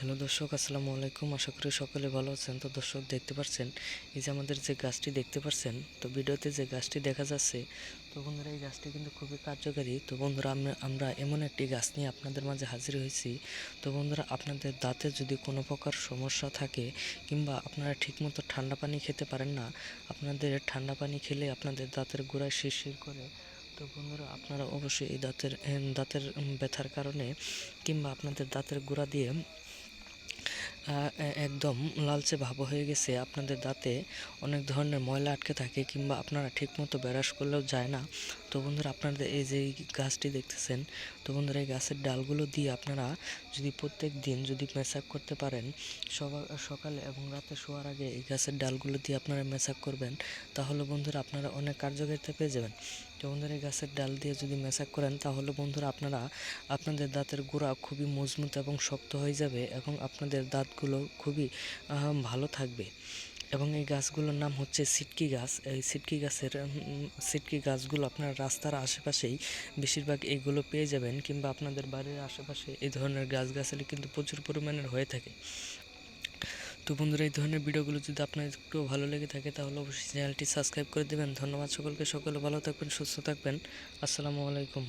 Hello দর্শক, আসসালামু আলাইকুম। আশা করি সকলে ভালো আছেন। তো দর্শক, দেখতে পাচ্ছেন এই যে আমাদের যে গাছটি দেখতে পাচ্ছেন তো ভিডিওতে যে গাছটি দেখা যাচ্ছে, তো বন্ধুরা, এই গাছটি কিন্তু খুবই কার্যকারী। তো বন্ধুরা, আমরা এমন একটি গাছ নিয়ে আপনাদের মাঝে হাজির হয়েছি। তো বন্ধুরা, আপনাদের দাঁতে যদি কোনো প্রকার সমস্যা থাকে কিংবা আপনারা ঠিকমতো ঠান্ডা পানি খেতে পারেন না, আপনাদের ঠান্ডা পানি খেলে আপনাদের দাঁতের গোড়ায় শিরশির করে। তো বন্ধুরা, আপনারা অবশ্যই এই দাঁতের দাঁতের ব্যথার কারণে কিংবা আপনাদের দাঁতের গোড়া দিয়ে একদম লালচে ভাব হয়ে গেছে। আপনাদের দাঁতে অনেক ধরনের ময়লা আটকে থাকে কিংবা আপনারা ঠিকমতো ব্রাশ করলেও যায় না। তো বন্ধুরা, আপনাদের এই যে গাছটি দেখতেছেন, তো বন্ধুরা, এই গাছের ডালগুলো দিয়ে আপনারা যদি প্রত্যেক দিন যদি মেসাক করতে পারেন, সকালে এবং রাতে শোয়ার আগে এই গাছের ডালগুলো দিয়ে আপনারা মেসাক করবেন, তাহলে বন্ধুরা আপনারা অনেক কার্যকারিতা পেয়ে যাবেন। তো এই গাছের ডাল দিয়ে যদি মেসাক করেন, তাহলে বন্ধুরা আপনারা আপনাদের দাঁতের গোড়া খুবই মজবুত এবং শক্ত হয়ে যাবে এবং আপনাদের দাঁতগুলো খুবই ভালো থাকবে। এবং এই গাছগুলোর নাম হচ্ছে সিটকি গাছ। এই সিটকি গাছের সিটকি গাছগুলো আপনার রাস্তার আশেপাশেই বেশিরভাগ এইগুলো পেয়ে যাবেন, কিংবা আপনাদের বাড়ির আশেপাশে এই ধরনের গাছগাছালি কিন্তু প্রচুর পরিমাণের হয়ে থাকে। তো বন্ধুরা, এই ধরনের ভিডিওগুলো যদি আপনার একটু ভালো লেগে থাকে, তাহলে অবশ্যই চ্যানেলটি সাবস্ক্রাইব করে দেবেন। ধন্যবাদ সকলকে। সকলে ভালো থাকবেন, সুস্থ থাকবেন। আসসালামু আলাইকুম।